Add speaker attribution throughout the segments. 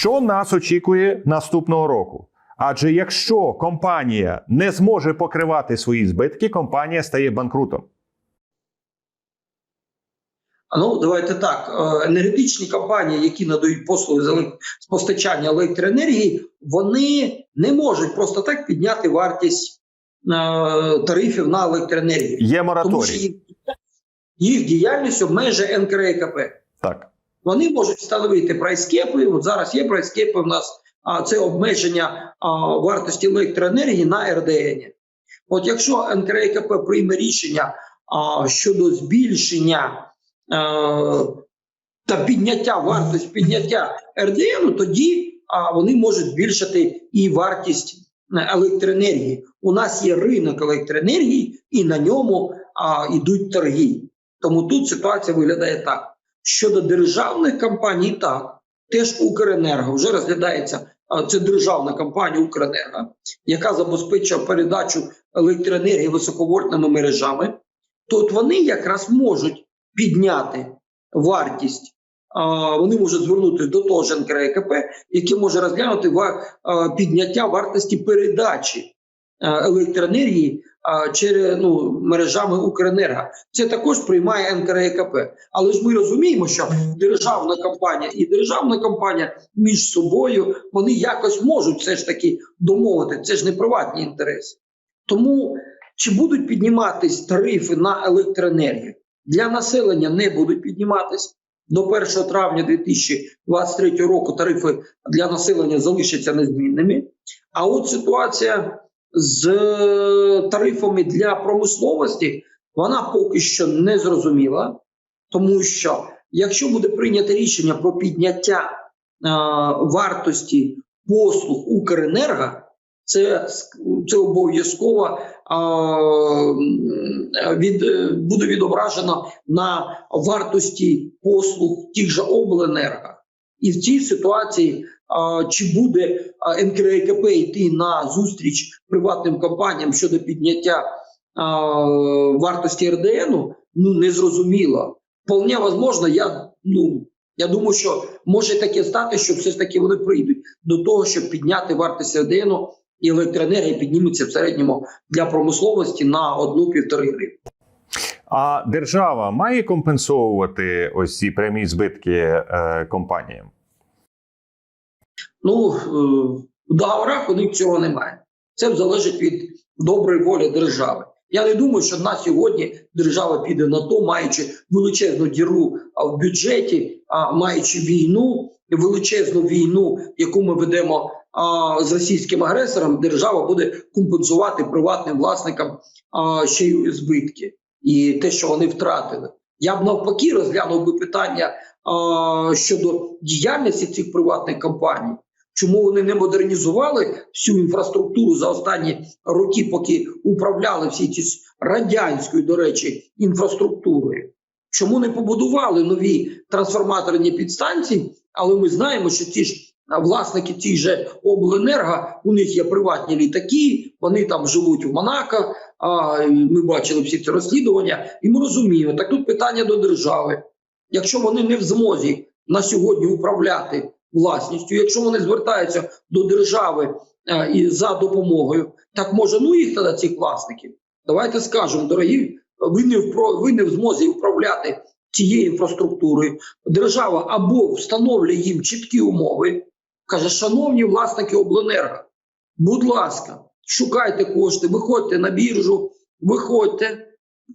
Speaker 1: Що нас очікує наступного року? Адже якщо компанія не зможе покривати свої збитки, компанія стає банкрутом.
Speaker 2: Ну, давайте так. Е, Енергетичні компанії, які надають послуги з постачання електроенергії, вони не можуть просто так підняти вартість е, тарифів на електроенергію.
Speaker 1: Є
Speaker 2: Тому що їх, їх діяльність обмежує НКРЕКП.
Speaker 1: Так.
Speaker 2: Вони можуть встановити прайскепи. От зараз є прайскепи в нас, а це обмеження а, вартості електроенергії на РДН. От якщо НКРЕКП прийме рішення а, щодо збільшення а, та підняття вартості підняття РДН, тоді а, вони можуть збільшити і вартість е, електроенергії. У нас є ринок електроенергії, і на ньому а, йдуть торги. Тому тут ситуація виглядає так. Щодо державних компаній, так теж Укренерго вже розглядається. Це державна компанія Укренерго, яка забезпечує передачу електроенергії високовольтними мережами. Тут вони якраз можуть підняти вартість. Вони можуть звернутися до того ж НКРЕКП, який може розглянути підняття вартості передачі електроенергії через ну, мережами Укренерго. Це також приймає НКРЕКП. Але ж ми розуміємо, що державна компанія і державна компанія між собою вони якось можуть все ж таки домовити. Це ж не приватні інтереси. Тому чи будуть підніматись тарифи на електроенергію? Для населення не будуть підніматись. До 1 травня 2023 року тарифи для населення залишаться незмінними. А от ситуація з е, тарифами для промисловості вона поки що не зрозуміла, тому що якщо буде прийнято рішення про підняття е, вартості послуг Укренерго, це, це обов'язково е, від, е, буде відображено на вартості послуг тих же обленерго. І в цій ситуації чи буде а, НКРЕКП йти на зустріч приватним компаніям щодо підняття вартості РДНу, ну не зрозуміло. Вполне возможно, я ну я думаю, що може таке стати, що все ж таки вони прийдуть до того, щоб підняти вартість РДНу і електроенергія підніметься в середньому для промисловості на одну-півтори гривні.
Speaker 1: А держава має компенсовувати ось ці прямі збитки е, компаніям?
Speaker 2: Ну, е, в договорах у них цього немає. Це залежить від доброї волі держави. Я не думаю, що на сьогодні держава піде на то, маючи величезну діру в бюджеті, а маючи війну, величезну війну, яку ми ведемо а, з російським агресором, держава буде компенсувати приватним власникам а, ще й збитки і те, що вони втратили. Я б навпаки розглянув би питання а, щодо діяльності цих приватних компаній. Чому вони не модернізували всю інфраструктуру за останні роки, поки управляли всі ці радянською, до речі, інфраструктурою? Чому не побудували нові трансформаторні підстанції? Але ми знаємо, що ці ж власники ці же обленерго, у них є приватні літаки, вони там живуть в Монако. А ми бачили всі ці розслідування, і ми розуміємо, так тут питання до держави. Якщо вони не в змозі на сьогодні управляти власністю, якщо вони звертаються до держави е, і за допомогою, так може ну їх тоді цих власників. Давайте скажемо, дорогі, ви не впро, ви не в змозі управляти цією інфраструктурою. Держава або встановлює їм чіткі умови, каже, шановні власники обленерго, будь ласка, шукайте кошти, виходьте на біржу, виходьте.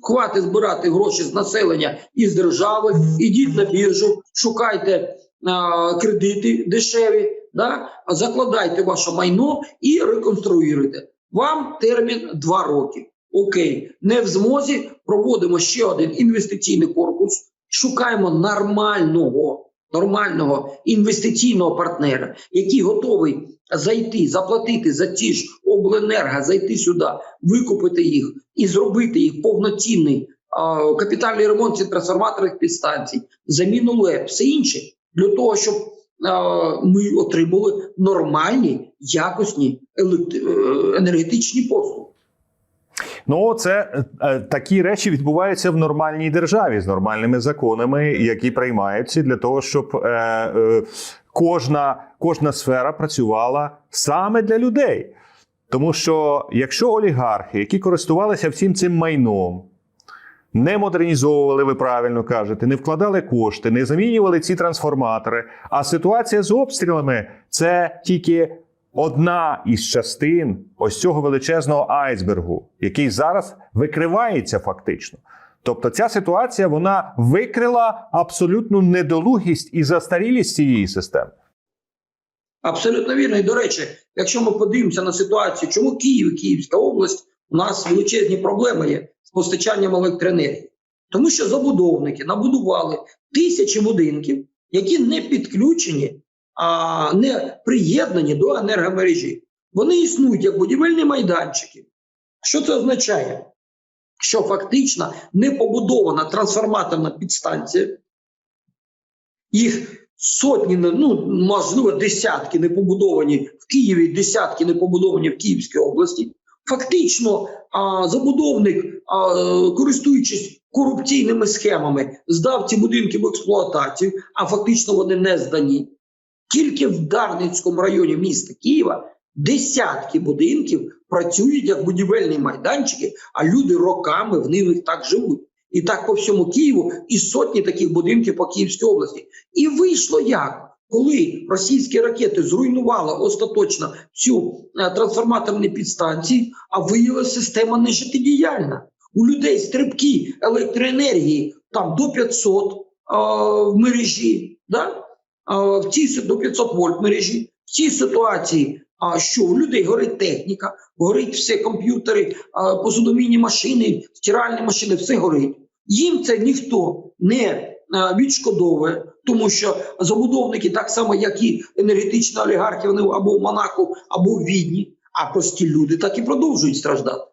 Speaker 2: Хватить збирати гроші з населення і з держави, ідіть на біржу, шукайте а, кредити дешеві, да? закладайте ваше майно і реконструюйте. Вам термін 2 роки. Окей, не в змозі. Проводимо ще один інвестиційний корпус, шукаємо нормального, нормального інвестиційного партнера, який готовий зайти, заплатити за ті ж обленерго, зайти сюди, викупити їх і зробити їх повноцінний капітальний ремонт цих трансформаторних підстанцій, заміну ЛЕП, все інше для того, щоб ми отримали нормальні, якісні е, енергетичні послуги.
Speaker 1: Ну, це е, такі речі відбуваються в нормальній державі з нормальними законами, які приймаються для того, щоб е, е, кожна, кожна сфера працювала саме для людей. Тому що якщо олігархи, які користувалися всім цим майном, не модернізовували, ви правильно кажете, не вкладали кошти, не замінювали ці трансформатори. А ситуація з обстрілами це тільки одна із частин ось цього величезного айсбергу, який зараз викривається фактично. Тобто ця ситуація вона викрила абсолютну недолугість і застарілість цієї системи.
Speaker 2: Абсолютно вірно. І до речі, якщо ми подивимося на ситуацію, чому Київ і Київська область у нас величезні проблеми є з постачанням електроенергії, тому що забудовники набудували тисячі будинків, які не підключені, а не приєднані до енергомережі. Вони існують як будівельні майданчики. Що це означає? Що фактично не побудована трансформаторна підстанція, їх сотні, ну можливо, десятки не побудовані в Києві, десятки не побудовані в Київській області. Фактично, а, забудовник, а, користуючись корупційними схемами, здав ці будинки в експлуатацію, а фактично вони не здані. Тільки в Дарницькому районі міста Києва десятки будинків працюють як будівельні майданчики, а люди роками в них так живуть. І так по всьому Києву, і сотні таких будинків по Київській області. І вийшло як? Коли російські ракети зруйнували остаточно цю е, трансформаторні підстанції, а виявилася система нежиттєдіяльна. У людей стрибки електроенергії там до 500 е, в мережі, да? В цій до 500 вольт мережі. В цій ситуації, що у людей горить техніка, горить все, комп'ютери, посудомійні машини, стиральні машини, все горить. Їм це ніхто не відшкодовує, тому що забудовники, так само як і енергетичні олігархи, вони або в Монако, або в Відні, а прості люди так і продовжують страждати.